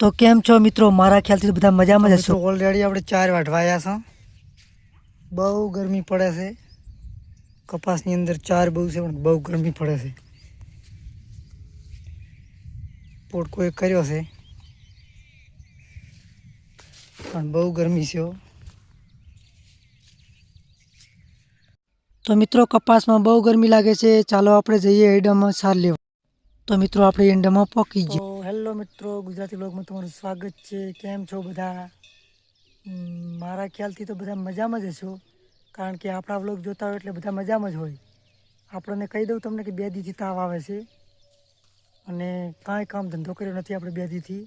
તો કેમ છો મિત્રો? મારા ખ્યાલથી બધા મજામાં જ હશો. ઓલરેડી આપણે ચાર વાઢવાયા છો. બહુ ગરમી પડે છે. કપાસની અંદર ચાર બહુ છે પણ બહુ ગરમી પડે છે. પોટકો એક કર્યો છે. પણ બહુ ગરમી છે તો મિત્રો કપાસમાં બહુ ગરમી લાગે છે. ચાલો આપણે જઈએ એડામાં સાર લેવા. તો મિત્રો આપણે એંડામાં પકી ગયા. હેલો મિત્રો, ગુજરાતી લોકમાં તમારું સ્વાગત છે. કેમ છો બધા? મારા ખ્યાલથી તો બધા મજામાં જ હશો, કારણ કે આપણા વ્લોગ જોતા હોય એટલે બધા મજામાં જ હોય. આપણને કહી દઉં તમને કે બે દીથી તાવ આવે છે અને કાંઈ કામ ધંધો કર્યો નથી આપણે બે દીથી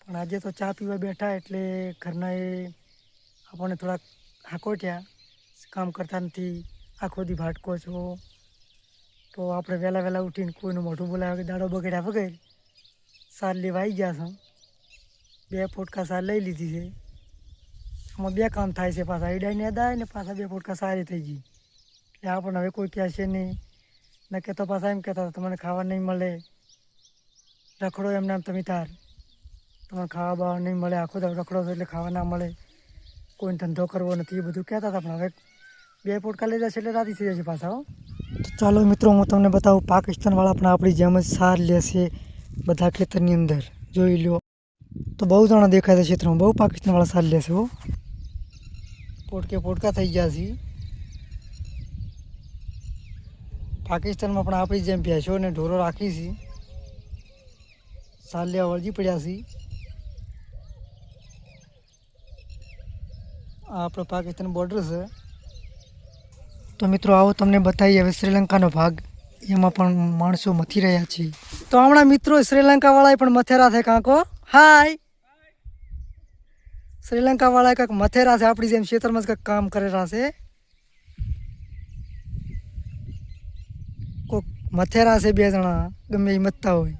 પણ આજે તો ચા પીવા બેઠા એટલે ઘરના એ આપણને થોડાક હાકોટ્યા, કામ કરતા નથી, આખો દી ભાટકો છો. તો આપણે વહેલા વહેલા ઉઠીને કોઈનું મોઢું બોલાવે કે દાડો બગડ્યા વગર સાર લેવા આવી ગયા છે. બે ફોટકા સાર લઈ લીધી છે. આમાં બે કામ થાય છે પાછા. ઈડાઈને અદાય ને પાછા બે ફોટકા સારી થઈ ગઈ. એટલે આપણને હવે કોઈ કહેશે નહીં. ન કહેતો પાછા એમ કહેતા હતા, તમને ખાવા નહીં મળે. રખડો એમ નામ તમે તાર. તમને ખાવા બાવા નહીં મળે. આખો તમે રખડો છો એટલે ખાવા ના મળે. કોઈ ધંધો કરવો નથી. એ બધું કહેતા હતા પણ હવે બે ફોટકા લઈ જશે એટલે રાતી થઈ જશે પાછા ચાલો મિત્રો હું તમને બતાવું પાકિસ્તાનવાળા પણ આપણી જેમ જ સાર લેશે. બધા ખેતરની અંદર. જોઈ લો તો બહુ જણા દેખાય છે ક્ષેત્રમાં. બહુ પાકિસ્તાનવાળા સારી લેશે હો. પોટકે પોટકા થઈ ગયા છે. પાકિસ્તાનમાં પણ આપણી જેમ ભેંસો ને ઢોરો રાખી છે. સાલ્યા વળજી પડ્યા છે. આ આપણો પાકિસ્તાન બોર્ડર છે. તો મિત્રો, આવો તમને બતાવીએ હવે શ્રીલંકાનો ભાગ. એમાં પણ માણસો મથી રહ્યા છે. તો હમણાં મિત્રો શ્રીલંકાવાળાએ પણ મથેરા છે કાંકો હાય. શ્રીલંકાવાળાએ કંઈક મથેરા છે, આપણી જેમ ખેતરમાં જ કંઈક કામ કરેલા છે. કોક મથેરા છે બે જણા, ગમે એ મથતા હોય.